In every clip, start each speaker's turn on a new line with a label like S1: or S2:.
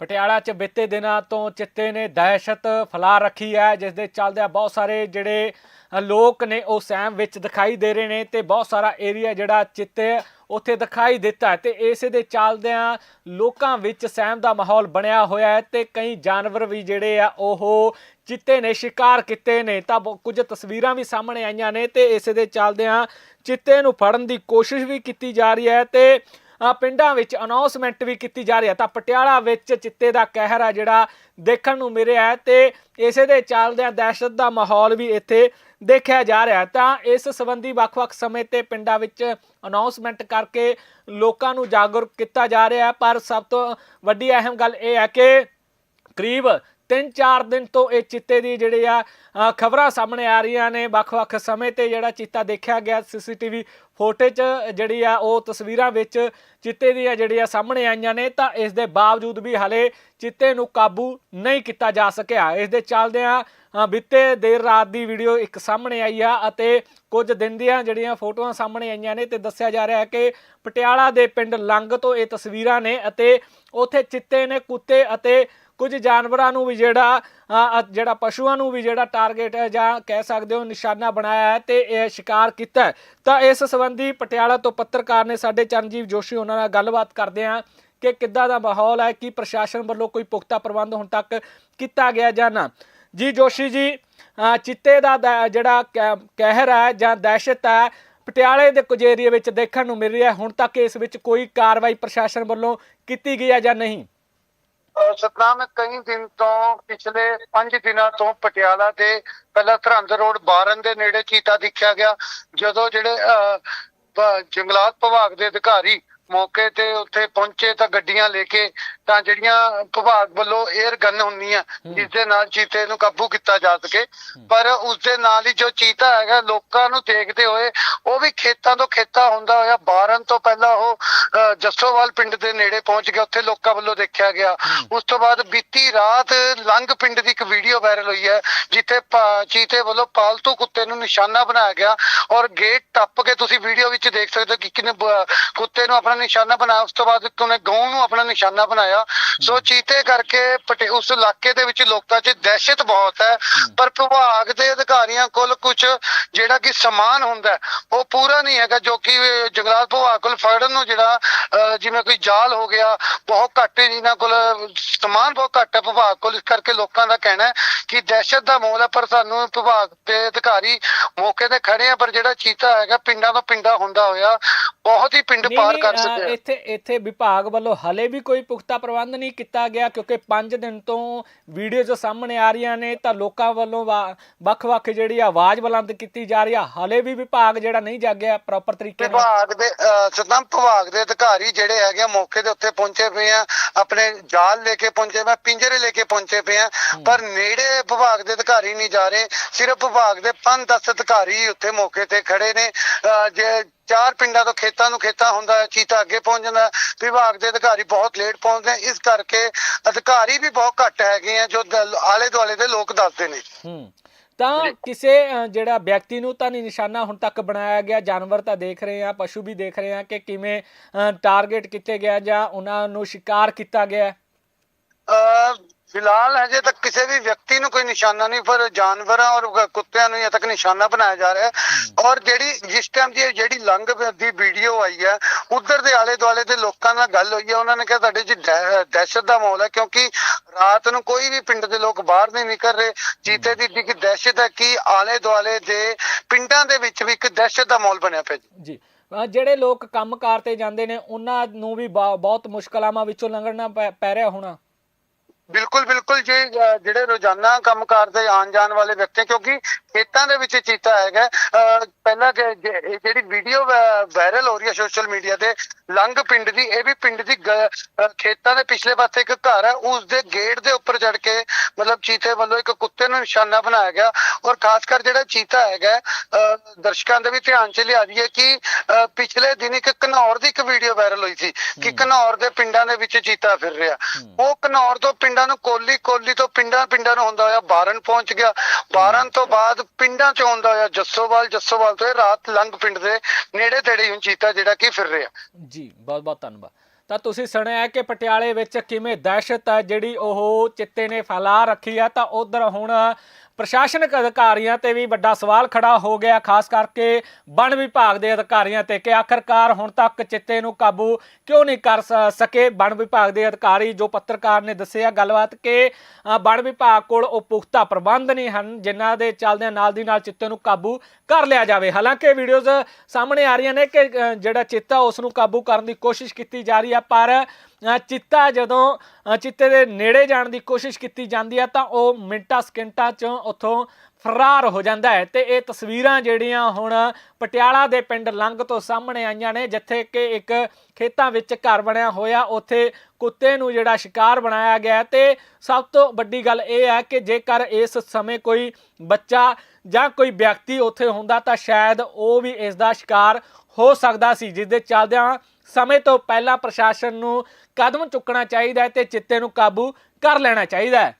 S1: ਪਟਿਆਲਾ 'ਚ ਬੀਤੇ ਦਿਨਾਂ ਤੋਂ ਚਿੱਤੇ ਨੇ ਦਹਿਸ਼ਤ ਫੈਲਾ ਰੱਖੀ ਹੈ, ਜਿਸ ਦੇ ਚੱਲਦਿਆਂ ਬਹੁਤ ਸਾਰੇ ਜਿਹੜੇ ਲੋਕ ਨੇ ਉਹ ਸਹਿਮ ਵਿੱਚ ਦਿਖਾਈ ਦੇ ਰਹੇ ਨੇ ਤੇ ਬਹੁਤ ਸਾਰਾ ਏਰੀਆ ਜਿਹੜਾ ਚਿੱਤੇ ਉੱਥੇ ਦਿਖਾਈ ਦਿੱਤਾ ਹੈ ਤੇ ਇਸੇ ਦੇ ਚੱਲਦਿਆਂ ਲੋਕਾਂ ਵਿੱਚ ਸਹਿਮ ਦਾ ਮਾਹੌਲ ਬਣਿਆ ਹੋਇਆ ਹੈ ਤੇ ਕਈ ਜਾਨਵਰ ਵੀ ਜਿਹੜੇ ਆ, ਉਹ ਚਿੱਤੇ ਨੇ ਸ਼ਿਕਾਰ ਕੀਤੇ ਨੇ। ਤਾਂ ਬਹੁ- ਕੁਝ ਤਸਵੀਰਾਂ ਵੀ ਸਾਹਮਣੇ ਆਈਆਂ ਨੇ ਤੇ ਇਸੇ ਦੇ ਚੱਲਦਿਆਂ ਚਿੱਤੇ ਨੂੰ ਫੜਨ ਦੀ ਕੋਸ਼ਿਸ਼ ਵੀ ਕੀਤੀ ਜਾ ਰਹੀ ਹੈ ਤੇ ਪਿੰਡਾਂ ਵਿੱਚ ਅਨਾਉਂਸਮੈਂਟ ਵੀ ਕੀਤੀ ਜਾ ਰਹੀ ਹੈ। ਤਾਂ ਪਟਿਆਲਾ ਵਿੱਚ ਚਿੱਤੇ ਦਾ ਕਹਿਰ ਆ ਜਿਹੜਾ ਦੇਖਣ ਨੂੰ ਮਿਲਿਆ ਹੈ ਤੇ ਇਸੇ ਦੇ ਚੱਲਦਿਆਂ ਦਹਿਸ਼ਤ ਦਾ ਮਾਹੌਲ ਵੀ ਇੱਥੇ ਦੇਖਿਆ ਜਾ ਰਿਹਾ ਤਾਂ ਇਸ ਸੰਬੰਧੀ ਵੱਖ-ਵੱਖ ਸਮੇਂ ਤੇ ਪਿੰਡਾਂ ਵਿੱਚ ਅਨਾਉਂਸਮੈਂਟ ਕਰਕੇ ਲੋਕਾਂ ਨੂੰ ਜਾਗਰੂਕ ਕੀਤਾ ਜਾ ਰਿਹਾ ਪਰ ਸਭ ਤੋਂ ਵੱਡੀ ਅਹਿਮ ਗੱਲ ਇਹ ਹੈ ਕਿ ਕਰੀਬ 3-4 ਦਿਨ ਤੋਂ ਇਹ ਚਿੱਤੇ ਦੀ ਜਿਹੜੇ ਆ ਖਬਰਾਂ ਸਾਹਮਣੇ ਆ ਰਹੀਆਂ ਨੇ। ਵੱਖ-ਵੱਖ ਸਮੇਂ ਤੇ ਜਿਹੜਾ ਚਿੱਤਾ ਦੇਖਿਆ ਗਿਆ, ਸੀਸੀਟੀਵੀ ਫੋਟੇਜ ਜਿਹੜੀ ਆ, ਉਹ ਤਸਵੀਰਾਂ ਵਿੱਚ ਚਿੱਤੇ ਦੀਆਂ ਜਿਹੜੀਆਂ ਸਾਹਮਣੇ ਆਈਆਂ ਨੇ, ਤਾਂ ਇਸ ਦੇ ਬਾਵਜੂਦ ਵੀ ਹਲੇ ਚਿੱਤੇ ਨੂੰ ਕਾਬੂ ਨਹੀਂ ਕੀਤਾ ਜਾ ਸਕਿਆ। ਇਸ ਦੇ ਚੱਲਦਿਆਂ ਬੀਤੇ ਦੇਰ ਰਾਤ ਦੀ ਵੀਡੀਓ ਇੱਕ ਸਾਹਮਣੇ ਆਈ ਆ ਅਤੇ ਕੁਝ ਦਿਨ ਦੀਆਂ ਜਿਹੜੀਆਂ ਫੋਟੋਆਂ ਸਾਹਮਣੇ ਆਈਆਂ ਨੇ ਤੇ ਦੱਸਿਆ ਜਾ ਰਿਹਾ ਹੈ ਕਿ ਪਟਿਆਲਾ ਦੇ ਪਿੰਡ ਲੰਗ ਤੋਂ ਇਹ ਤਸਵੀਰਾਂ ਨੇ ਅਤੇ ਉੱਥੇ ਚਿੱਤੇ ਨੇ, ਕੁੱਤੇ ਅਤੇ ਕੁਝ ਜਾਨਵਰਾਂ ਨੂੰ ਵੀ ਜਿਹੜਾ ਜਿਹੜਾ ਪਸ਼ੂਆਂ ਨੂੰ ਵੀ ਜਿਹੜਾ ਟਾਰਗੇਟ ਹੈ ਜਾਂ ਕਹਿ ਸਕਦੇ ਹੋ ਨਿਸ਼ਾਨਾ ਬਣਾਇਆ ਹੈ ਤੇ ਇਹ ਸ਼ਿਕਾਰ ਕੀਤਾ ਤਾਂ ਇਸ ਸੰਬੰਧੀ ਪਟਿਆਲਾ ਤੋਂ ਪੱਤਰਕਾਰ ਨੇ ਸਾਡੇ ਚਰਨਜੀਵ ਜੋਸ਼ੀ ਉਹਨਾਂ ਨਾਲ ਗੱਲਬਾਤ ਕਰਦੇ ਹਾਂ ਕਿ ਕਿੱਦਾਂ ਦਾ ਮਾਹੌਲ ਹੈ, ਕੀ ਪ੍ਰਸ਼ਾਸਨ ਵੱਲੋਂ ਕੋਈ ਪੁਖਤਾ ਪ੍ਰਬੰਧ ਹੁਣ ਤੱਕ ਕੀਤਾ ਗਿਆ ਜਾਂ ਨਾ। ਜੀ ਜੋਸ਼ੀ ਜੀ ਚਿੱਤੇ ਦਾ ਜਿਹੜਾ ਕਹਿਰ ਹੈ ਜਾਂ ਦਹਿਸ਼ਤ ਹੈ, ਪਟਿਆਲੇ ਦੇ ਕੁਝ ਏਰੀਆ ਵਿੱਚ ਦੇਖਣ ਨੂੰ ਮਿਲ ਰਿਹਾ ਹੁਣ ਤੱਕ ਇਸ ਵਿੱਚ ਕੋਈ ਕਾਰਵਾਈ ਪ੍ਰਸ਼ਾਸਨ ਵੱਲੋਂ ਕੀਤੀ ਗਈ ਹੈ ਜਾਂ ਨਹੀਂ?
S2: ਸਤਨਾਮ, ਕਈ ਦਿਨ ਤੋਂ, ਪਿਛਲੇ 5 ਦਿਨਾਂ ਤੋਂ ਪਟਿਆਲਾ ਦੇ ਪਹਿਲਾਂ ਸਰਹੰਦ ਰੋਡ ਬਾਰਨ ਦੇ ਨੇੜੇ ਚੀਤਾ ਦੇਖਿਆ ਗਿਆ। ਜਦੋਂ ਜਿਹੜੇ ਜੰਗਲਾਤ ਵਿਭਾਗ ਦੇ ਅਧਿਕਾਰੀ ਮੌਕੇ ਤੇ ਉੱਥੇ ਪਹੁੰਚੇ ਤਾਂ ਗੱਡੀਆਂ ਲੈ ਕੇ ਤਾਂ ਜਿਹੜੀਆਂ ਵਿਭਾਗ ਵੱਲੋਂ 에ਅਰ ਗਨ ਹੁੰਦੀਆਂ ਜਿਸ ਦੇ ਨਾਲ ਚੀਤੇ ਨੂੰ ਕਾਬੂ ਕੀਤਾ ਜਾ ਸਕੇ। ਪਰ ਉਸ ਦੇ ਨਾਲ ਹੀ ਜੋ ਚੀਤਾ ਹੈਗਾ ਲੋਕਾਂ ਨੂੰ ਦੇਖਦੇ ਹੋਏ ਉਹ ਵੀ ਖੇਤਾਂ ਤੋਂ ਖੇਤਾਂ ਹੁੰਦਾ ਹੋਇਆ ਬਾਰਨ ਤੋਂ ਪਹਿਲਾਂ ਉਹ ਜੱਸੋਵਾਲ ਪਿੰਡ ਦੇ ਨੇੜੇ ਪਹੁੰਚ ਗਿਆ ਉੱਥੇ ਲੋਕਾਂ ਵੱਲੋਂ ਦੇਖਿਆ ਗਿਆ। ਉਸ ਤੋਂ ਬਾਅਦ ਬੀਤੀ ਰਾਤ ਲੰਗ ਪਿੰਡ ਦੀ ਇੱਕ ਵੀਡੀਓ ਵਾਇਰਲ ਹੋਈ ਹੈ ਜਿੱਥੇ ਚੀਤੇ ਵੱਲੋਂ ਪਾਲਤੂ ਕੁੱਤੇ ਨੂੰ ਨਿਸ਼ਾਨਾ ਬਣਾਇਆ ਗਿਆ ਔਰ ਗੇਟ ਟੱਪ ਕੇ ਤੁਸੀਂ ਵੀਡੀਓ ਵਿੱਚ ਦੇਖ ਸਕਦੇ ਹੋ ਕਿ ਕਿਨੇ ਕੁੱਤੇ ਨੂੰ ਆਪਣਾ ਨਿਸ਼ਾਨਾ ਬਣਾਇਆ ਉਸ ਤੋਂ ਬਾਅਦ ਇੱਕ ਉਹਨੇ ਗਊ ਨੂੰ ਆਪਣਾ ਨਿਸ਼ਾਨਾ ਬਣਾਇਆ। ਸੋ ਚੀਤੇ ਕਰਕੇ ਪਟੇ ਉਸ ਇਲਾਕੇ ਦੇ ਵਿੱਚ ਲੋਕਾਂ 'ਚ ਦਹਿਸ਼ਤ ਬਹੁਤ ਹੈ। ਪਰ ਵਿਭਾਗ ਦੇ ਅਧਿਕਾਰੀਆਂ ਕੋਲ ਕੁਝ ਜਿਹੜਾ ਕਿ ਸਮਾਨ ਹੁੰਦਾ ਉਹ ਪੂਰਾ ਨਹੀਂ ਹੈਗਾ ਜੋ ਕਿ ਜੰਗਲਾਤ ਵਿਭਾਗ ਕੋਲ ਫੜਨ ਨੂੰ ਜਿਹੜਾ ਅਹ, ਜਿਵੇਂ ਕੋਈ ਜਾਲ ਹੋ ਗਿਆ ਬਹੁਤ ਘੱਟ ਇਹਨਾਂ ਕੋਲ ਸਮਾਨ ਬਹੁਤ ਘੱਟ ਹੈ ਵਿਭਾਗ ਕੋਲ। ਇਸ ਕਰਕੇ ਲੋਕਾਂ ਦਾ ਕਹਿਣਾ ਹੈ ਕਿ ਦਹਿਸ਼ਤ ਦਾ ਮਾਹੌਲ ਹੈ ਪਰ ਸਾਨੂੰ ਵਿਭਾਗ ਦੇ ਅਧਿਕਾਰੀ ਮੌਕੇ ਤੇ ਖੜੇ ਆ ਪਰ ਜਿਹੜਾ ਚੀਤਾ ਹੈਗਾ ਪਿੰਡਾਂ ਤੋਂ ਪਿੰਡਾਂ ਹੁੰਦਾ ਹੋਇਆ ਬਹੁਤ ਹੀ ਪਿੰਡ ਪਾਰ ਕਰ
S1: ਇੱਥੇ ਇੱਥੇ ਵਿਭਾਗ ਵੱਲੋਂ ਹਲੇ ਵੀ ਕੋਈ ਪੁਖਤਾ ਪ੍ਰਬੰਧ ਨਹੀਂ ਕੀਤਾ ਗਿਆ ਕਿਉਂਕਿ 5 ਦਿਨ ਤੋਂ ਵੀਡੀਓ ਜੋ ਸਾਹਮਣੇ ਆ ਰਹੀਆਂ ਨੇ ਤਾਂ ਲੋਕਾਂ ਵੱਲੋਂ ਵੱਖ-ਵੱਖ ਜਿਹੜੀ ਆਵਾਜ਼ ਬੁਲੰਦ ਕੀਤੀ ਜਾ ਰਹੀ ਆ। ਹਲੇ ਵੀ ਵਿਭਾਗ ਜਿਹੜਾ ਨਹੀਂ ਜਾਗਿਆ ਪ੍ਰੋਪਰ ਤਰੀਕੇ ਨਾਲ।
S2: ਵਿਭਾਗ ਦੇ ਸਤਨਾਮ ਵਿਭਾਗ ਦੇ ਅਧਿਕਾਰੀ ਜਿਹੜੇ ਹੈਗੇ ਆ ਮੌਕੇ ਦੇ ਉੱਤੇ ਪਹੁੰਚੇ ਪਏ ਆ। ਆਪਣੇ ਜਾਲ ਲੈ ਕੇ ਪਹੁੰਚੇ ਆ, ਪਿੰਜਰੇ ਲੈ ਕੇ ਪਹੁੰਚੇ ਪਏ ਆ। ਪਰ ਨੇੜੇ ਵਿਭਾਗ ਦੇ ਅਧਿਕਾਰੀ ਨਹੀਂ ਜਾ ਰਹੇ। ਸਿਰਫ ਵਿਭਾਗ ਦੇ 5-10 ਅਧਿਕਾਰੀ ਉੱਥੇ ਮੌਕੇ ਤੇ ਖੜੇ ਨੇ। ਜੇ ਚਾਰ ਪਿੰਡਾਂ ਤੋਂ ਖੇਤਾਂ ਨੂੰ ਖੇਤਾਂ ਹੁੰਦਾ ਹੈ, ਚੀਤਾ ਅੱਗੇ ਪਹੁੰਚ ਜਾਂਦਾ ਹੈ। ਵਿਭਾਗ ਦੇ ਅਧਿਕਾਰੀ ਬਹੁਤ ਲੇਟ ਪਹੁੰਚਦੇ ਇਸ ਕਰਕੇ ਅਧਿਕਾਰੀ ਵੀ ਬਹੁਤ ਘੱਟ ਹੈਗੇ ਆ ਜੋ ਆਲੇ ਦੁਆਲੇ ਦੇ ਲੋਕ ਦੱਸਦੇ ਨੇ
S1: ਹੂੰ ਤਾਂ ਕਿਸੇ ਜਿਹੜਾ ਵਿਅਕਤੀ ਨੂੰ ਤਾਂ ਨਹੀਂ ਨਿਸ਼ਾਨਾ ਹੁਣ ਤੱਕ ਬਣਾਇਆ ਗਿਆ ਜਾਨਵਰ ਤਾਂ ਦੇਖ ਰਹੇ ਆ ਪਸ਼ੂ ਵੀ ਦੇਖ ਰਹੇ ਆ ਕਿ ਕਿਵੇਂ ਟਾਰਗੇਟ ਕੀਤੇ ਗਿਆ ਜਾਂ ਉਹਨਾਂ ਨੂੰ ਸ਼ਿਕਾਰ ਕੀਤਾ ਗਿਆ
S2: ਫਿਲਹਾਲ ਹਜੇ ਤੱਕ ਕਿਸੇ ਵੀ ਵਿਅਕਤੀ ਨੂੰ ਕੋਈ ਨਿਸ਼ਾਨਾ ਨਹੀਂ ਪਰ ਜਾਨਵਰਾਂ ਔਰ ਕੁੱਤਿਆਂ ਨੂੰ ਹਜੇ ਤੱਕ ਨਿਸ਼ਾਨਾ ਬਣਾਇਆ ਜਾ ਰਿਹਾ ਹੈ। ਔਰ ਜਿਹੜੀ ਜਿਸ ਟਾਈਮ ਦੀ ਇਹ ਜਿਹੜੀ ਲੰਘ ਦੀ ਵੀਡੀਓ ਆਈ ਹੈ ਉਧਰ ਦੇ ਆਲੇ ਦੁਆਲੇ ਦੇ ਲੋਕਾਂ ਨਾਲ ਗੱਲ ਹੋਈ ਹੈ ਉਹਨਾਂ ਨੇ ਕਿਹਾ ਸਾਡੇ 'ਚ ਦਹਿ- ਦਹਿਸ਼ਤ ਦਾ ਮਾਹੌਲ ਹੈ ਕਿਉਂਕਿ ਰਾਤ ਨੂੰ ਕੋਈ ਵੀ ਪਿੰਡ ਦੇ ਲੋਕ ਬਾਹਰ ਨਹੀਂ ਨਿਕਲ ਰਹੇ। ਚੀਤੇ ਦੀ ਇੱਕ ਦਹਿਸ਼ਤ ਹੈ ਕਿ ਆਲੇ ਦੁਆਲੇ ਦੇ ਪਿੰਡਾਂ ਦੇ ਵਿੱਚ ਵੀ ਇੱਕ ਦਹਿਸ਼ਤ ਦਾ ਮਾਹੌਲ ਬਣਿਆ ਪਿਆ ਜੀ।
S1: ਜਿਹੜੇ ਲੋਕ ਕੰਮਕਾਰ ਤੇ ਜਾਂਦੇ ਨੇ ਉਹਨਾਂ ਨੂੰ ਵੀ ਬਹੁਤ ਮੁਸ਼ਕਲਾਵਾਂ ਵਿੱਚੋਂ ਲੰਘਣਾ ਪੈ ਰਿਹਾ ਹੋਣਾ।
S2: ਬਿਲਕੁਲ ਬਿਲਕੁਲ ਜੀ ਜਿਹੜੇ ਰੋਜ਼ਾਨਾ ਕੰਮ ਕਰਦੇ ਆਉਣ ਜਾਣ ਵਾਲੇ ਵਿਅਕਤੀ, ਕਿਉਂਕਿ ਖੇਤਾਂ ਦੇ ਵਿੱਚ ਚੀਤਾ ਹੈਗਾ ਪਹਿਲਾਂ ਜਿਹੜੀ ਵੀਡੀਓ ਵਾਇਰਲ ਹੋ ਰਹੀ ਹੈ ਸੋਸ਼ਲ ਮੀਡੀਆ ਤੇ ਲੰਗ ਪਿੰਡ ਦੀ, ਇਹ ਵੀ ਪਿੰਡ ਦੀ ਗ- ਖੇਤਾਂ ਦੇ ਪਿਛਲੇ ਪਾਸੇ ਇੱਕ ਘਰ ਹੈ, ਉਸ ਦੇ ਗੇਟ ਦੇ ਉੱਪਰ ਚੜ ਕੇ, ਮਤਲਬ ਚੀਤੇ ਵੱਲੋਂ ਇੱਕ ਕੁੱਤੇ ਨੂੰ ਨਿਸ਼ਾਨਾ ਬਣਾਇਆ ਗਿਆ, ਔਰ ਖਾਸ ਕਰ ਜਿਹੜਾ ਚੀਤਾ ਹੈਗਾ, ਅਹ ਦਰਸ਼ਕਾਂ ਦੇ ਵੀ ਧਿਆਨ ਚ ਲਿਆ ਦਈਏ ਕਿ ਪਿਛਲੇ ਦਿਨ ਇੱਕ ਘਨੌਰ ਦੀ ਇੱਕ ਵੀਡੀਓ ਵਾਇਰਲ ਹੋਈ ਸੀ ਕਿ ਘਨੌਰ ਦੇ ਪਿੰਡਾਂ ਦੇ ਵਿੱਚ ਚੀਤਾ ਫਿਰ ਰਿਹਾ। ਉਹ ਘਨੌਰ ਤੋਂ ਪਿੰਡਾਂ ਨੂੰ ਕੋਲੀ ਕੋਲੀ ਤੋਂ ਪਿੰਡਾਂ ਪਿੰਡਾਂ ਨੂੰ ਹੁੰਦਾ ਹੋਇਆ ਬਾਰਨ ਪਹੁੰਚ ਗਿਆ। ਬਾਰਨ ਤੋਂ ਬਾਅਦ ਪਿੰਡਾਂ ਚ ਹੁੰਦਾ ਹੋਇਆ ਜੱਸੋਵਾਲ ਜੱਸੋਵਾਲ ਤੋਂ ਰਾਤ ਲੰਗ ਪਿੰਡ ਦੇ ਨੇੜੇ ਤੇੜੇ ਹੁਣ ਚੀਤਾ ਜਿਹੜਾ ਕਿ ਫਿਰ ਰਿਹਾ।
S1: ਜੀ ਬਹੁਤ ਬਹੁਤ ਧੰਨਵਾਦ। ਤਾਂ ਤੁਸੀਂ ਸੁਣਿਆ ਹੈ ਕਿ ਪਟਿਆਲੇ ਵਿੱਚ ਕਿਵੇਂ ਦਹਿਸ਼ਤ ਹੈ ਜਿਹੜੀ ਉਹ ਚਿੱਤੇ ਨੇ ਫੈਲਾ ਰੱਖੀ ਹੈ ਤਾਂ ਉਧਰ ਹੁਣ ਪ੍ਰਸ਼ਾਸਨਿਕ ਅਧਿਕਾਰੀਆਂ ਤੇ ਵੀ ਵੱਡਾ ਸਵਾਲ ਖੜਾ ਹੋ ਗਿਆ, ਖਾਸ ਕਰਕੇ ਵਣ ਵਿਭਾਗ ਦੇ ਅਧਿਕਾਰੀਆਂ ਤੇ ਕਿ ਆਖਰਕਾਰ ਹੁਣ ਤੱਕ ਚਿੱਤੇ ਨੂੰ ਕਾਬੂ ਕਿਉਂ ਨਹੀਂ ਕਰ ਸਕੇ? ਵਣ ਵਿਭਾਗ ਦੇ ਅਧਿਕਾਰੀ ਜੋ ਪੱਤਰਕਾਰ ਨੇ ਦੱਸਿਆ, ਗੱਲਬਾਤ ਕਿ ਵਣ ਵਿਭਾਗ ਕੋਲ ਉਹ ਪੁਖਤਾ ਪ੍ਰਬੰਧ ਨਹੀਂ ਹਨ, ਜਿਨ੍ਹਾਂ ਦੇ ਚੱਲਦਿਆਂ ਨਾਲ ਦੀ ਨਾਲ ਚਿੱਤੇ ਨੂੰ ਕਾਬੂ ਕਰ ਲਿਆ ਜਾਵੇ। ਹਾਲਾਂਕਿ ਵੀਡੀਓਜ਼ ਸਾਹਮਣੇ ਆ ਰਹੀਆਂ ਨੇ ਕਿ ਜਿਹੜਾ ਚਿੱਤਾ ਉਸ ਨੂੰ ਕਾਬੂ ਕਰਨ ਦੀ ਕੋਸ਼ਿਸ਼ ਕੀਤੀ ਜਾ ਰਹੀ ਹੈ ਪਰ ਚਿੱਤਾ ਜਦੋਂ ਚਿੱਤੇ ਦੇ ਨੇੜੇ ਜਾਣ ਦੀ ਕੋਸ਼ਿਸ਼ ਕੀਤੀ ਜਾਂਦੀ ਹੈ ਤਾਂ ਉਹ ਮਿੰਟਾਂ, ਸਕਿੰਟਾਂ 'ਚ ਉੱਥੋਂ ਫਰਾਰ ਹੋ ਜਾਂਦਾ ਹੈ। ਤੇ ਇਹ ਤਸਵੀਰਾਂ ਜਿਹੜੀਆਂ ਹੁਣ ਪਟਿਆਲਾ ਦੇ ਪਿੰਡ ਲੰਗ ਤੋਂ ਸਾਹਮਣੇ ਆਈਆਂ ਨੇ, ਜਿੱਥੇ ਕਿ ਇੱਕ ਖੇਤਾਂ ਵਿੱਚ ਘਰ ਬਣਿਆ ਹੋਇਆ, ਉੱਥੇ ਕੁੱਤੇ ਨੂੰ ਜਿਹੜਾ ਸ਼ਿਕਾਰ ਬਣਾਇਆ ਗਿਆ ਹੈ। ਤੇ ਸਭ ਤੋਂ ਵੱਡੀ ਗੱਲ ਇਹ ਹੈ ਕਿ ਜੇਕਰ ਇਸ ਸਮੇਂ ਕੋਈ ਬੱਚਾ ਜਾਂ ਕੋਈ ਵਿਅਕਤੀ ਉੱਥੇ ਹੁੰਦਾ ਤਾਂ ਸ਼ਾਇਦ ਉਹ ਵੀ ਇਸ ਦਾ ਸ਼ਿਕਾਰ ਹੋ ਸਕਦਾ ਸੀ, ਜਿਸ ਦੇ ਚੱਲਦਿਆਂ ਸਮੇਂ ਤੋਂ ਪਹਿਲਾਂ ਪ੍ਰਸ਼ਾਸਨ ਨੂੰ ਕਦਮ ਚੁੱਕਣਾ ਚਾਹੀਦਾ ਹੈ ਤੇ ਚਿੱਤੇ ਨੂੰ ਕਾਬੂ ਕਰ ਲੈਣਾ ਚਾਹੀਦਾ ਹੈ।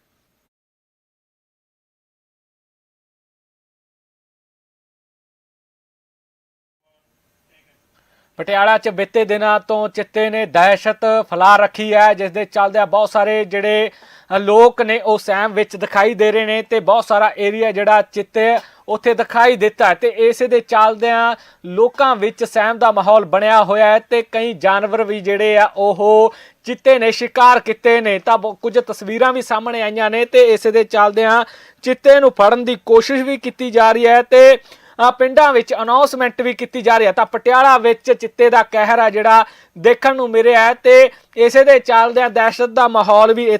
S1: ਪਟਿਆਲਾ 'ਚ ਬੀਤੇ ਦਿਨਾਂ ਤੋਂ ਚਿੱਤੇ ਨੇ ਦਹਿਸ਼ਤ ਫੈਲਾ ਰੱਖੀ ਹੈ, ਜਿਸ ਦੇ ਚੱਲਦਿਆਂ ਬਹੁਤ ਸਾਰੇ ਜਿਹੜੇ ਲੋਕ ਨੇ ਉਹ ਸਹਿਮ ਵਿੱਚ ਦਿਖਾਈ ਦੇ ਰਹੇ ਨੇ ਤੇ ਬਹੁਤ ਸਾਰਾ ਏਰੀਆ ਜਿਹੜਾ ਚਿੱਤੇ ਉੱਥੇ ਦਿਖਾਈ ਦਿੱਤਾ ਹੈ ਤੇ ਇਸੇ ਦੇ ਚੱਲਦਿਆਂ ਲੋਕਾਂ ਵਿੱਚ ਸਹਿਮ ਦਾ ਮਾਹੌਲ ਬਣਿਆ ਹੋਇਆ ਹੈ ਤੇ ਕਈ ਜਾਨਵਰ ਵੀ ਜਿਹੜੇ ਆ, ਉਹ ਚਿੱਤੇ ਨੇ, ਸ਼ਿਕਾਰ ਕੀਤੇ ਨੇ। ਤਾਂ ਬਹੁ- ਕੁਝ ਤਸਵੀਰਾਂ ਵੀ ਸਾਹਮਣੇ ਆਈਆਂ ਨੇ ਤੇ ਇਸੇ ਦੇ ਚੱਲਦਿਆਂ ਚਿੱਤੇ ਨੂੰ ਫੜਨ ਦੀ ਕੋਸ਼ਿਸ਼ ਵੀ ਕੀਤੀ ਜਾ ਰਹੀ ਹੈ ਤੇ ਪਿੰਡਾਂ ਵਿੱਚ ਅਨਾਉਂਸਮੈਂਟ ਵੀ ਕੀਤੀ ਜਾ ਰਹੀ ਹੈ। ਤਾਂ ਪਟਿਆਲਾ ਵਿੱਚ ਚਿੱਤੇ ਦਾ ਕਹਿਰ ਆ ਜਿਹੜਾ ਦੇਖਣ ਨੂੰ ਮਿਲਿਆ ਹੈ ਤੇ ਇਸੇ ਦੇ ਚੱਲਦਿਆਂ ਦਹਿਸ਼ਤ ਦਾ ਮਾਹੌਲ ਵੀ ਇੱਥੇ